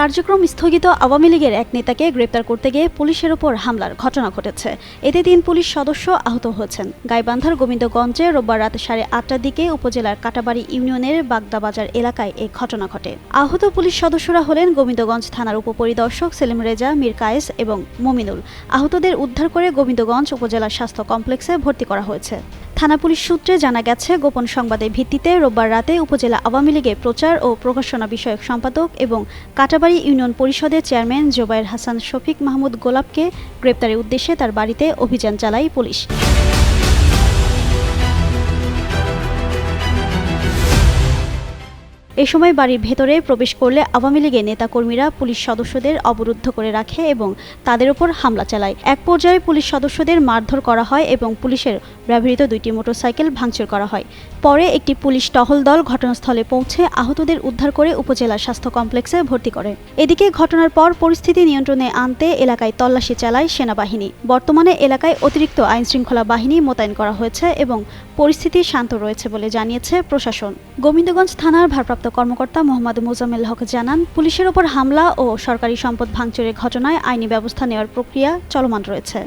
কার্যক্রম স্থগিত আওয়ামী লীগের এক নেতাকে গ্রেপ্তার করতে গিয়ে পুলিশের ওপর হামলার ঘটনা ঘটেছে। এতে তিন পুলিশ সদস্য আহত হয়েছেন। গাইবান্ধার গোবিন্দগঞ্জে রোববার রাত সাড়ে আটটার দিকে উপজেলার কাটাবাড়ি ইউনিয়নের বাগদা বাজার এলাকায় এই ঘটনা ঘটে। আহত পুলিশ সদস্যরা হলেন গোবিন্দগঞ্জ থানার উপপরিদর্শক সেলিম রেজা, মীর কায়েস এবং মমিনুল। আহতদের উদ্ধার করে গোবিন্দগঞ্জ উপজেলা স্বাস্থ্য কমপ্লেক্সে ভর্তি করা হয়েছে। থানা পুলিশ সূত্রে জানা গেছে, গোপন সংবাদের ভিত্তিতে রোববার রাতে উপজেলা আওয়ামী লীগের প্রচার ও প্রকাশনা বিষয়ক সম্পাদক এবং কাটাবাড়ি ইউনিয়ন পরিষদের চেয়ারম্যান জোবায়ের হাসান শফিক মাহমুদ গোলাপকে গ্রেপ্তারের উদ্দেশ্যে তার বাড়িতে অভিযান চালায় পুলিশ। এ সময় বাড়ির ভেতরে প্রবেশ করলে আওয়ামী লীগের নেতাকর্মীরা পুলিশ সদস্যদের অবরুদ্ধ করে রাখে এবং তাদের উপর হামলা চালায়। এক পর্যায়ে পুলিশ সদস্যদের মারধর করা হয় এবং পুলিশের ব্যবহৃত দুইটি মোটরসাইকেল ভাঙচুর করা হয়। পরে একটি পুলিশ টহল দল ঘটনাস্থলে পৌঁছে আহতদের উদ্ধার করে উপজেলা স্বাস্থ্য কমপ্লেক্সে ভর্তি করে। এদিকে ঘটনার পর পরিস্থিতি নিয়ন্ত্রণে আনতে এলাকায় তল্লাশি চালায় সেনাবাহিনী। বর্তমানে এলাকায় অতিরিক্ত আইন শৃঙ্খলা বাহিনী মোতায়েন করা হয়েছে এবং পরিস্থিতি শান্ত রয়েছে বলে জানিয়েছে প্রশাসন। গোবিন্দগঞ্জ থানার ভারপ্রাপ্ত কর্মকর্তা মোহাম্মদ মোজামেল হক জানান, পুলিশের ওপর হামলা ও সরকারি সম্পদ ভাঙচুরের ঘটনায় আইনি ব্যবস্থা নেওয়ার প্রক্রিয়া চলমান রয়েছে।